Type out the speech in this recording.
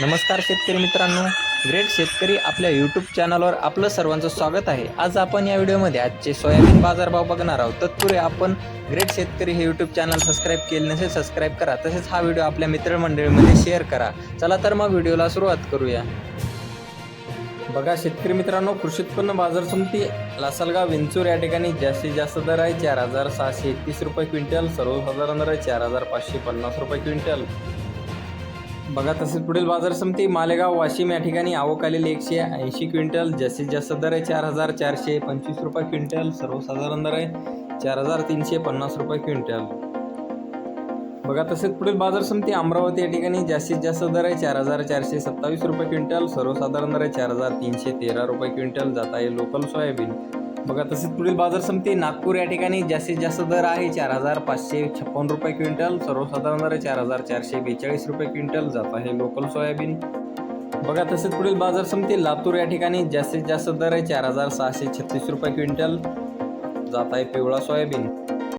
नमस्कार शेतकरी मित्रांनो. ग्रेट शेतकरी आपल्या यूट्यूब चॅनलवर आपलं सर्वांचं स्वागत आहे. आज आपण या व्हिडिओमध्ये आजचे सोयाबीन बाजारभाव बघणार आहोत. तत्पूर्वी आपण ग्रेट शेतकरी हे यूट्यूब चॅनल सबस्क्राईब केले नसेल सबस्क्राईब करा. तसेच हा व्हिडिओ आपल्या मित्रमंडळीमध्ये शेअर करा. चला तर मग व्हिडिओला सुरुवात करूया. बघा शेतकरी मित्रांनो कृषी उत्पन्न बाजार समिती लासलगाव विंचूर या ठिकाणी जास्तीत जास्त दर आहे. चार हजार सहाशे एकतीस रुपये क्विंटल सर्वसाधारण दर आहे चार हजार पाचशे पन्नास रुपये क्विंटल. बघा तसेच पुढील बाजार समिती मालेगाव वाशिम या ठिकाणी आवक आलेली एकशे ऐंशी क्विंटल जास्तीत जास्त दर आहे चार हजार चारशे पंचवीस रुपये क्विंटल सर्वसाधारण दर आहे चार हजार तीनशे पन्नास रुपये क्विंटल. बघा तसेच पुढील बाजार समिती अमरावती या ठिकाणी जास्तीत जास्त दर आहे चार हजार चारशे सत्तावीस रुपये क्विंटल सर्वसाधारण दर आहे चार हजार तीनशे तेरा रुपये क्विंटल जात आहे लोकल सोयाबीन बघा तसेच पुढील बाजार समिती नागपूर या ठिकाणी जास्तीत जास्त दर आहे. चार हजार पाचशे छप्पन रुपये क्विंटल सर्वसाधारण दर आहे चार हजार चारशे बेचाळीस रुपये क्विंटल जात आहे लोकल सोयाबीन. बघा तसेच पुढील बाजार समिती लातूर या ठिकाणी जास्तीत जास्त दर आहे चार हजार सहाशे छत्तीस रुपये क्विंटल जात आहे पिवळा सोयाबीन.